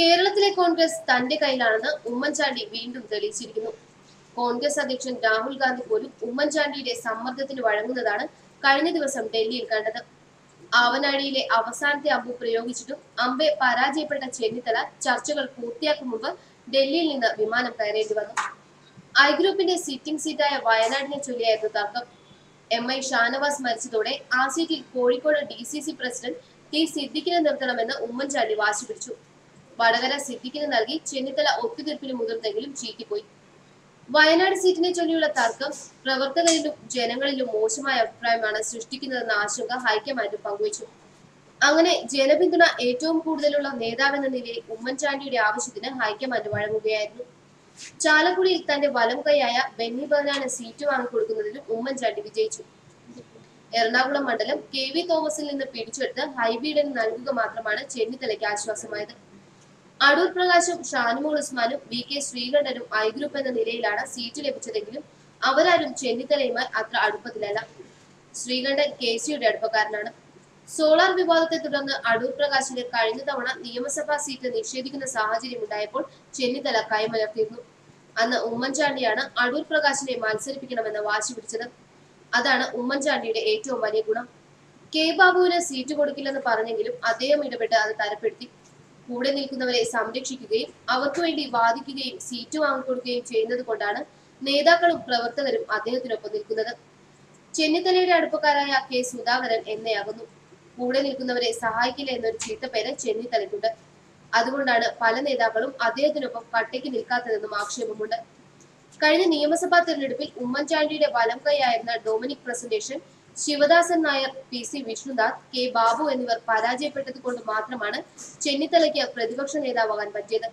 കേരളത്തിലെ കോൺഗ്രസ് തന്റെ കയ്യിലാണെന്ന് ഉമ്മൻചാണ്ടി വീണ്ടും തെളിയിച്ചിരിക്കുന്നു. കോൺഗ്രസ് അധ്യക്ഷൻ രാഹുൽ ഗാന്ധി പോലും ഉമ്മൻചാണ്ടിയുടെ സമ്മർദ്ദത്തിന് വഴങ്ങുന്നതാണ് കഴിഞ്ഞ ദിവസം ഡൽഹിയിൽ കണ്ടത്. ആവനാഴിയിലെ അവസാനത്തെ അമ്പു പ്രയോഗിച്ചിട്ടും അമ്പെ പരാജയപ്പെട്ട ചെന്നിത്തല ചർച്ചകൾ പൂർത്തിയാക്കും മുമ്പ് ഡൽഹിയിൽ നിന്ന് വിമാനം കയറേണ്ടി വന്നു. ഐ ഗ്രൂപ്പിന്റെ സിറ്റിംഗ് സീറ്റായ വയനാടിനെ ചൊല്ലിയായിരുന്നു തർക്കം. എം ഐ ഷാനവാസ് മരിച്ചതോടെ ആ സീറ്റിൽ Kozhikode D C C president T സിദ്ദിഖിനെ നിർത്തണമെന്ന് ഉമ്മൻചാണ്ടി വാശി പിടിച്ചു. വടകര സിദ്ദിഖിന് നൽകി ചെന്നിത്തല ഒത്തുതീർപ്പിന് മുതിർന്നെങ്കിലും ചീറ്റിപ്പോയി വയനാട് സീറ്റിനെ ചൊല്ലിയുള്ള തർക്കം പ്രവർത്തകരിലും ജനങ്ങളിലും മോശമായ അഭിപ്രായമാണ് സൃഷ്ടിക്കുന്നതെന്ന ആശങ്ക ഹൈക്കമാൻഡ് പങ്കുവച്ചു. അങ്ങനെ ജനപിന്തുണ ഏറ്റവും കൂടുതലുള്ള നേതാവെന്ന നിലയിൽ ഉമ്മൻചാണ്ടിയുടെ ആവശ്യത്തിന് ഹൈക്കമാൻഡ് വഴങ്ങുകയായിരുന്നു. ചാലക്കുടിയിൽ തന്റെ വലം കൈയായ ബെന്നി ബഹനാന് സീറ്റ് വാങ്ങിക്കൊടുക്കുന്നതിലും ഉമ്മൻചാണ്ടി വിജയിച്ചു. എറണാകുളം മണ്ഡലം കെ വി തോമസിൽ നിന്ന് പിടിച്ചെടുത്ത് ഹൈബീഡന് നൽകുക മാത്രമാണ് ചെന്നിത്തലയ്ക്ക് ആശ്വാസമായത്. അടൂർ പ്രകാശും ഷാനുമോൾ ഉസ്മാനും വി കെ ശ്രീകണ്ഠനും ഐ ഗ്രൂപ്പ് എന്ന നിലയിലാണ് സീറ്റ് ലഭിച്ചതെങ്കിലും അവരാരും ചെന്നിത്തലയുമായി അത്ര അടുപ്പത്തിലല്ല. ശ്രീകണ്ഠൻ കെ സിയുടെ അടുപ്പക്കാരനാണ്. സോളാർ വിവാദത്തെ തുടർന്ന് അടൂർ പ്രകാശിന് കഴിഞ്ഞ തവണ നിയമസഭാ സീറ്റ് നിഷേധിക്കുന്ന സാഹചര്യം ഉണ്ടായപ്പോൾ ചെന്നിത്തല കൈമലർത്തിയിരുന്നു. അന്ന് ഉമ്മൻചാണ്ടിയാണ് അടൂർ പ്രകാശിനെ മത്സരിപ്പിക്കണമെന്ന് വാശി പിടിച്ചത്. അതാണ് ഉമ്മൻചാണ്ടിയുടെ ഏറ്റവും വലിയ ഗുണം. കെ ബാബുവിന് സീറ്റ് കൊടുക്കില്ലെന്ന് പറഞ്ഞെങ്കിലും അദ്ദേഹം ഇടപെട്ട് അത് തരപ്പെടുത്തി. കൂടെ നിൽക്കുന്നവരെ സംരക്ഷിക്കുകയും അവർക്ക് വേണ്ടി വാദിക്കുകയും സീറ്റ് വാങ്ങിക്കൊടുക്കുകയും ചെയ്യുന്നത് കൊണ്ടാണ് നേതാക്കളും പ്രവർത്തകരും അദ്ദേഹത്തിനൊപ്പം നിൽക്കുന്നത്. ചെന്നിത്തലയുടെ അടുപ്പക്കാരായ കെ സുധാകരൻ എന്നയാകുന്നു. കൂടെ നിൽക്കുന്നവരെ സഹായിക്കില്ല എന്നൊരു ചീത്തപ്പേര് ചെന്നിത്തലയ്ക്കുണ്ട്. അതുകൊണ്ടാണ് പല നേതാക്കളും അദ്ദേഹത്തിനൊപ്പം കട്ടയ്ക്ക് നിൽക്കാത്തതെന്നും ആക്ഷേപമുണ്ട്. കഴിഞ്ഞ നിയമസഭാ തെരഞ്ഞെടുപ്പിൽ ഉമ്മൻചാണ്ടിയുടെ വലം കൈയായിരുന്ന Dominic Presentation Sivadasan Nair P C Vishnudas K Babu എന്നിവർ പരാജയപ്പെട്ടത് കൊണ്ട് മാത്രമാണ് ചെന്നിത്തലയ്ക്ക് പ്രതിപക്ഷ നേതാവാകാൻ പറ്റിയത്.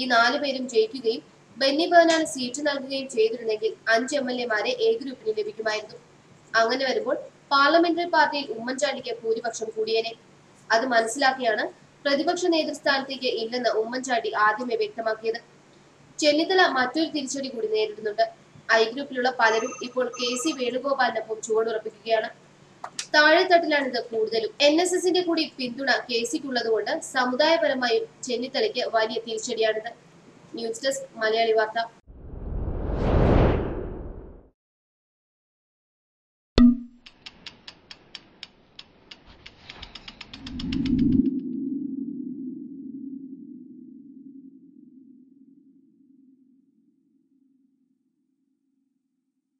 ഈ നാലു പേരും ജയിക്കുകയും ബെന്നി ബഹനാന് സീറ്റ് നൽകുകയും ചെയ്തിരുന്നെങ്കിൽ അഞ്ച് എം എൽ എമാരെ എ ഗ്രൂപ്പിന് ലഭിക്കുമായിരുന്നു. അങ്ങനെ വരുമ്പോൾ പാർലമെന്ററി പാർട്ടിയിൽ ഉമ്മൻചാണ്ടിക്ക് ഭൂരിപക്ഷം കൂടിയേനെ. അത് മനസ്സിലാക്കിയാണ് പ്രതിപക്ഷ നേതൃസ്ഥാനത്തേക്ക് ഇല്ലെന്ന് ഉമ്മൻചാണ്ടി ആദ്യമേ വ്യക്തമാക്കിയത്. ചെന്നിത്തല മറ്റൊരു തിരിച്ചടി കൂടി നേരിടുന്നുണ്ട്. ഐ ഗ്രൂപ്പിലുള്ള പലരും ഇപ്പോൾ കെ സി വേണുഗോപാലിനൊപ്പം ചുവടുറപ്പിക്കുകയാണ്. ഇത് കൂടുതലും. എൻ എസ് എസിന്റെ കൂടി പിന്തുണ കെ സിക്കുള്ളതുകൊണ്ട് സമുദായപരമായും ചെന്നിത്തലയ്ക്ക് വലിയ തിരിച്ചടിയാണിത്. ന്യൂസ് ഡെസ്ക് മലയാളി വാർത്ത.